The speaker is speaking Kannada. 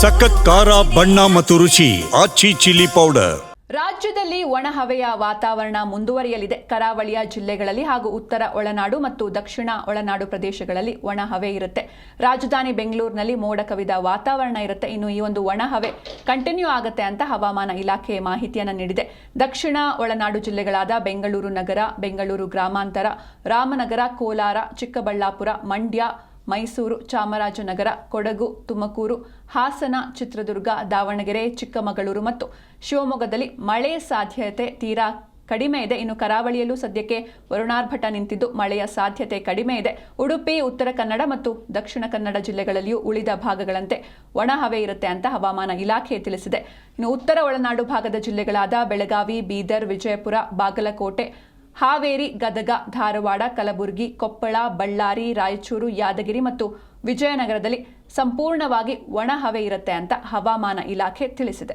ಸಖತ್ ಖಾರ, ಬಣ್ಣ ಮತ್ತು ರುಚಿ, ಆಚಿ ಚಿಲ್ಲಿ ಪೌಡರ್. ರಾಜ್ಯದಲ್ಲಿ ಒಣಹವೆಯ ವಾತಾವರಣ ಮುಂದುವರಿಯಲಿದೆ. ಕರಾವಳಿಯ ಜಿಲ್ಲೆಗಳಲ್ಲಿ ಹಾಗೂ ಉತ್ತರ ಒಳನಾಡು ಮತ್ತು ದಕ್ಷಿಣ ಒಳನಾಡು ಪ್ರದೇಶಗಳಲ್ಲಿ ಒಣಹವೆ ಇರುತ್ತೆ. ರಾಜಧಾನಿ ಬೆಂಗಳೂರಿನಲ್ಲಿ ಮೋಡ ಕವಿದ ವಾತಾವರಣ ಇರುತ್ತೆ. ಇನ್ನು ಈ ಒಂದು ಒಣಹವೆ ಕಂಟಿನ್ಯೂ ಆಗುತ್ತೆ ಅಂತ ಹವಾಮಾನ ಇಲಾಖೆ ಮಾಹಿತಿಯನ್ನು ನೀಡಿದೆ. ದಕ್ಷಿಣ ಒಳನಾಡು ಜಿಲ್ಲೆಗಳಾದ ಬೆಂಗಳೂರು ನಗರ, ಬೆಂಗಳೂರು ಗ್ರಾಮಾಂತರ, ರಾಮನಗರ, ಕೋಲಾರ, ಚಿಕ್ಕಬಳ್ಳಾಪುರ, ಮಂಡ್ಯ ಮೈಸೂರು ಚಾಮರಾಜನಗರ, ಕೊಡಗು, ತುಮಕೂರು, ಹಾಸನ, ಚಿತ್ರದುರ್ಗ, ದಾವಣಗೆರೆ, ಚಿಕ್ಕಮಗಳೂರು ಮತ್ತು ಶಿವಮೊಗ್ಗದಲ್ಲಿ ಮಳೆ ಸಾಧ್ಯತೆ ತೀರಾ ಕಡಿಮೆ ಇದೆ. ಇನ್ನು ಕರಾವಳಿಯಲ್ಲೂ ಸದ್ಯಕ್ಕೆ ವರುಣಾರ್ಭಟ ನಿಂತಿದ್ದು ಮಳೆಯ ಸಾಧ್ಯತೆ ಕಡಿಮೆ ಇದೆ. ಉಡುಪಿ, ಉತ್ತರ ಕನ್ನಡ ಮತ್ತು ದಕ್ಷಿಣ ಕನ್ನಡ ಜಿಲ್ಲೆಗಳಲ್ಲಿಯೂ ಉಳಿದ ಭಾಗಗಳಂತೆ ಒಣ ಹವೆ ಇರುತ್ತೆ ಅಂತ ಹವಾಮಾನ ಇಲಾಖೆ ತಿಳಿಸಿದೆ. ಇನ್ನು ಉತ್ತರ ಒಳನಾಡು ಭಾಗದ ಜಿಲ್ಲೆಗಳಾದ ಬೆಳಗಾವಿ, ಬೀದರ್, ವಿಜಯಪುರ, ಬಾಗಲಕೋಟೆ ಹಾವೇರಿ, ಗದಗ, ಧಾರವಾಡ, ಕಲಬುರಗಿ, ಕೊಪ್ಪಳ, ಬಳ್ಳಾರಿ, ರಾಯಚೂರು, ಯಾದಗಿರಿ ಮತ್ತು ವಿಜಯನಗರದಲ್ಲಿ ಸಂಪೂರ್ಣವಾಗಿ ಒಣ ಹವೆ ಇರುತ್ತೆ ಅಂತ ಹವಾಮಾನ ಇಲಾಖೆ ತಿಳಿಸಿದೆ.